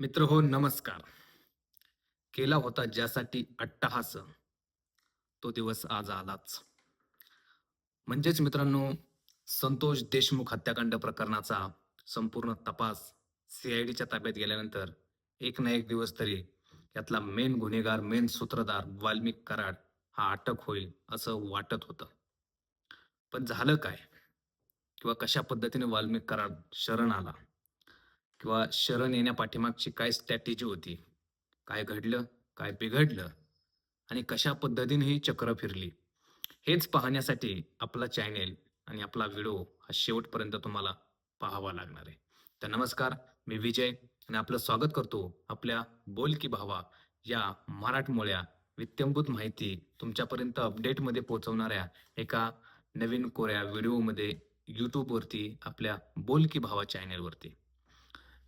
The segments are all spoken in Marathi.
मित्र हो नमस्कार. केला होता ज्यासाठी अट्टहास तो दिवस आज आलाच. म्हणजेच मित्रांनो संतोष देशमुख हत्याकांड प्रकरणाचा संपूर्ण तपास सीआयडीच्या ताब्यात गेल्यानंतर एक ना एक दिवस तरी यातला मेन गुन्हेगार मेन सूत्रधार वाल्मिक कराड हा अटक होईल असं वाटत होतं. पण झालं काय? किंवा कशा पद्धतीने वाल्मिक कराड शरण आला? किंवा शरण येण्यापाठीमागची काय स्ट्रॅटेजी होती? काय घडलं? काय बिघडलं? आणि कशा पद्धतीने ही चक्र फिरली? हेच पाहण्यासाठी आपला चॅनेल आणि आपला व्हिडिओ हा शेवटपर्यंत तुम्हाला पाहावा लागणार आहे. तर नमस्कार मी विजय आणि आपलं स्वागत करतो आपल्या बोल की भावा या मराठमोळ्या वित्यंभूत माहिती तुमच्यापर्यंत अपडेटमध्ये पोहोचवणाऱ्या एका नवीन कोऱ्या व्हिडिओमध्ये यूट्यूबवरती आपल्या बोल की भावा चॅनेलवरती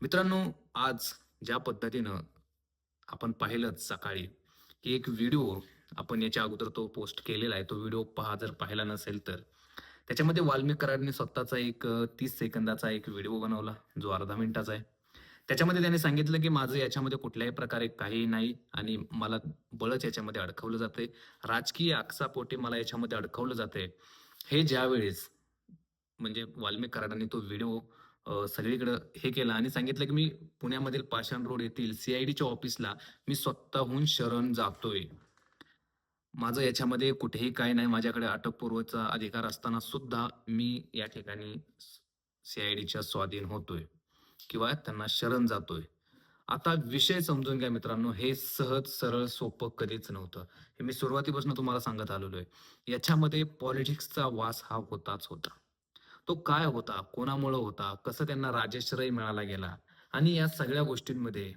मित्रांनो आज ज्या पद्धतीनं आपण पाहिलंच सकाळी की एक व्हिडिओ आपण याच्या अगोदर तो पोस्ट केलेला आहे तो व्हिडिओ पहा जर पाहिला नसेल तर. त्याच्यामध्ये वाल्मिक कराडने स्वतःचा एक तीस सेकंदाचा एक व्हिडिओ बनवला जो अर्धा मिनिटाचा आहे. त्याच्यामध्ये त्याने सांगितलं की माझं याच्यामध्ये कुठल्याही प्रकारे काही नाही आणि मला बळच याच्यामध्ये अडकवलं जाते राजकीय आकसापोटी मला याच्यामध्ये अडकवलं जाते हे ज्यावेळेस म्हणजे वाल्मिक कराडांनी तो व्हिडिओ सगळीकडं हे केलं आणि सांगितलं की मी पुण्यामधील पाषाण रोड येथील सीआयडीच्या ऑफिसला मी स्वतःहून शरण जातोय. माझं याच्यामध्ये कुठेही काय नाही. माझ्याकडे अटकपूर्वचा अधिकार असताना सुद्धा मी या ठिकाणी सीआयडीच्या स्वाधीन होतोय किंवा त्यांना शरण जातोय. आता विषय समजून घ्या मित्रांनो. हे सहज सरळ सोपं कधीच नव्हतं. हे मी सुरुवातीपासून तुम्हाला सांगत आलेलो आहे. याच्यामध्ये पॉलिटिक्सचा वास हा होताच होता. तो काय होता? कोणामुळं होता? कसं त्यांना राजश्रय मिळाला गेला? आणि या सगळ्या गोष्टींमध्ये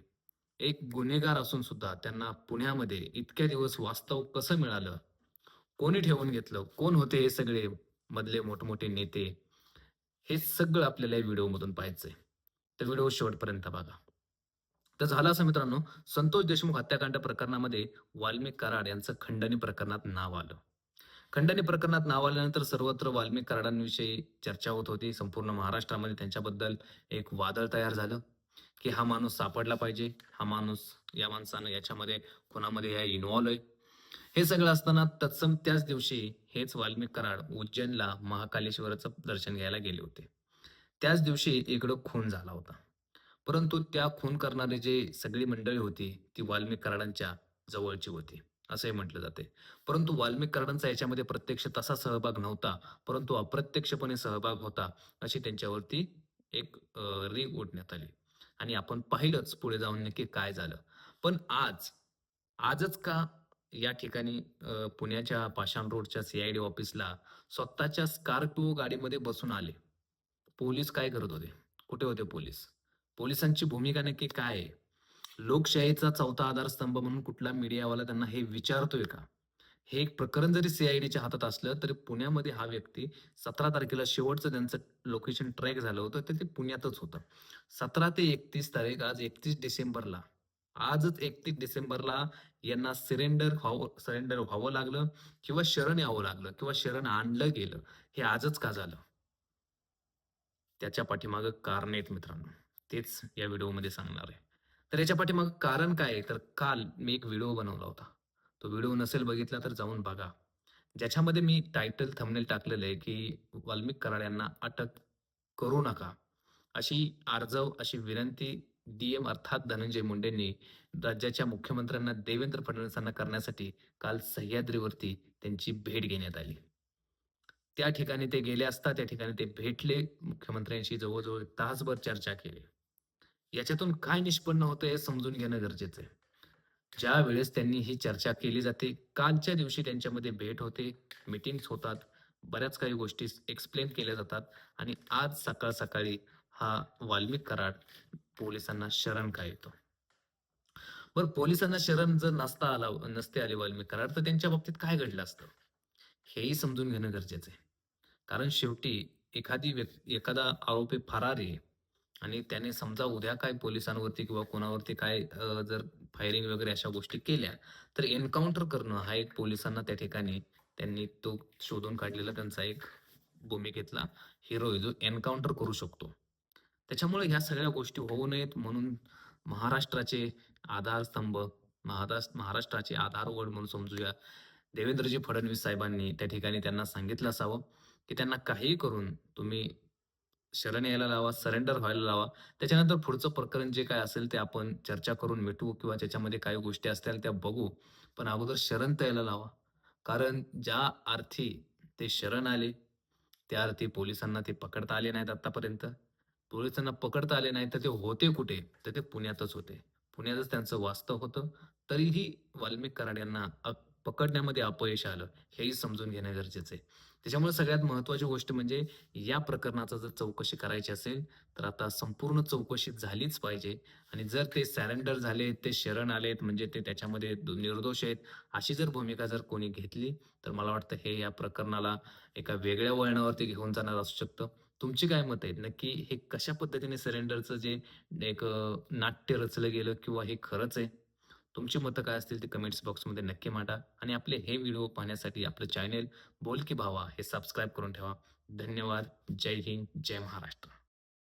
एक गुन्हेगार असून सुद्धा त्यांना पुण्यामध्ये इतक्या दिवस वास्तव कसं मिळालं? कोणी ठेवून घेतलं? कोण होते हे सगळे मधले मोठमोठे नेते? हे सगळं आपल्याला या व्हिडिओमधून पाहायचंय. तर व्हिडिओ शेवटपर्यंत बघा. तर झालं असं मित्रांनो संतोष देशमुख हत्याकांड प्रकरणामध्ये वाल्मिक कराड यांचं खंडणी प्रकरणात नाव आलं. खंडणी प्रकरणात नाव आल्यानंतर सर्वत्र वाल्मिक कराडांविषयी चर्चा होत होती. संपूर्ण महाराष्ट्रामध्ये त्यांच्याबद्दल एक वादळ तयार झालं की हा माणूस सापडला पाहिजे. हा माणूस या माणसानं याच्यामध्ये कोणामध्ये या इन्व्हॉल्व आहे. हे सगळं असताना तत्सम त्याच दिवशी हेच वाल्मिक कराड उज्जैनला महाकालेश्वराचं दर्शन घ्यायला गेले होते. त्याच दिवशी इकडं खून झाला होता. परंतु त्या खून करणारी जे सगळी मंडळी होती ती वाल्मिक कराडांच्या जवळची होती. असंही म्हटलं जाते. परंतु वाल्मिक कराडांचा याच्यामध्ये प्रत्यक्ष तसा सहभाग नव्हता. परंतु अप्रत्यक्षपणे सहभाग होता अशी त्यांच्यावरती एक अ, ओढण्यात आली. आणि आपण पाहिलंच पुढे जाऊन नक्की काय झालं. पण आज आजच का या ठिकाणी पुण्याच्या पाषाण रोडच्या सीआयडी ऑफिसला स्वतःच्या स्कॉर्पिओ गाडीमध्ये बसून आले? पोलीस काय करत होते? कुठे होते पोलीस? पोलिसांची भूमिका नक्की काय आहे? लोकशाहीचा चौथा आधारस्तंभ म्हणून कुठला मीडियावाला त्यांना हे विचारतोय का? हे एक प्रकरण जरी सीआयडीच्या हातात असलं तरी पुण्यामध्ये हा व्यक्ती सतरा तारखेला शेवटचं त्यांचं लोकेशन ट्रॅक झालं होतं तर ते पुण्यातच होतं. सतरा ते एकतीस तारीख आज एकतीस डिसेंबरला. आजच एकतीस डिसेंबरला यांना सिलेंडर व्हावं सरेंडर व्हावं लागलं किंवा शरण यावं लागलं किंवा शरण आणलं गेलं हे आजच का झालं? त्याच्या पाठीमागं कारण आहेत मित्रांनो. तेच या व्हिडिओमध्ये सांगणार आहे. तर याच्या पाठीमाग कारण काय आहे? तर काल मी एक व्हिडिओ बनवला होता. तो व्हिडिओ नसेल बघितला तर जाऊन बघा. ज्याच्यामध्ये मी टायटल थंबनेल टाकलेलं आहे की वाल्मिक कराड यांना अटक करू नका. अशी आर्जव अशी विनंती डीएम अर्थात धनंजय मुंडेंनी राज्याच्या मुख्यमंत्र्यांना देवेंद्र फडणवीसांना करण्यासाठी काल सह्याद्रीवरती त्यांची भेट घेण्यात आली. त्या ठिकाणी ते गेले असता त्या ठिकाणी ते भेटले. मुख्यमंत्र्यांशी जवळजवळ तासभर चर्चा केली. याच्यातून काय निष्पन्न होतं हे समजून घेणं गरजेचं आहे. ज्या वेळेस त्यांनी ही चर्चा केली जाते कालच्या दिवशी त्यांच्यामध्ये भेट होते मिटिंग्स होतात बऱ्याच काही गोष्टी एक्सप्लेन केल्या जातात आणि आज सकाळ सकाळी हा वाल्मिक कराड पोलिसांना शरण का येतो? बरं पोलिसांना शरण जर नसता आला नसते आले वाल्मिक कराड तर त्यांच्या बाबतीत काय घडलं असतं? हेही समजून घेणं गरजेचं आहे. कारण शेवटी एखादी व्यक्ती एखादा आरोपी फरार आहे आणि त्याने समजा उद्या काय पोलिसांवरती किंवा कोणावरती काय जर फायरिंग वगैरे अशा गोष्टी केल्या तर एन्काउंटर करणं हा एक पोलिसांना त्या ठिकाणी त्यांनी तो शोधून काढलेला त्यांचा एक भूमिकेतला हिरो आहे जो एन्काउंटर करू शकतो. त्याच्यामुळे ह्या सगळ्या गोष्टी होऊ नयेत म्हणून महाराष्ट्राचे आधारस्तंभ महाराष्ट्र महाराष्ट्राचे आधारवड म्हणून समजूया देवेंद्रजी फडणवीस साहेबांनी त्या ठिकाणी त्यांना सांगितलं असावं की त्यांना काहीही करून तुम्ही शरण यायला लावा सरेंडर व्हायला लावा. त्याच्यानंतर पुढचं प्रकरण जे काय असेल ते आपण चर्चा करून मिटवू किंवा त्याच्यामध्ये काही गोष्टी असतील त्या बघू. पण अगोदर शरण तर यायला लावा. कारण ज्या अर्थी ते शरण आले त्या अर्थी पोलिसांना ते पकडता आले नाहीत आतापर्यंत. पोलिसांना पकडता आले नाही तर ते होते कुठे? तर ते पुण्यातच होते. पुण्यातच त्यांचं वास्तव होतं. तरीही वाल्मिक कराड यांना पकडण्यामध्ये अपयश आलं हेही समजून घेणं गरजेचं आहे. त्याच्यामुळे सगळ्यात महत्वाची गोष्ट म्हणजे या प्रकरणाचा जर चौकशी करायची असेल तर आता संपूर्ण चौकशी झालीच पाहिजे. आणि जर ते सॅरेंडर झाले ते शरण आलेत म्हणजे ते त्याच्यामध्ये निर्दोष आहेत अशी जर भूमिका जर कोणी घेतली तर मला वाटतं हे या प्रकरणाला एका वेगळ्या वळणावरती घेऊन जाणार असू शकतं. तुमची काय मत आहेत? नक्की हे कशा पद्धतीने सरेंडरचं जे एक नाट्य रचलं गेलं किंवा हे खरंच आहे? तुमची मतं काय असतील ते कमेंट्स बॉक्समध्ये नक्की मांडा. आणि आपले हे व्हिडिओ पाहण्यासाठी आपलं चॅनेल बोल की भावा हे सबस्क्राईब करून ठेवा. धन्यवाद. जय हिंद. जय महाराष्ट्र.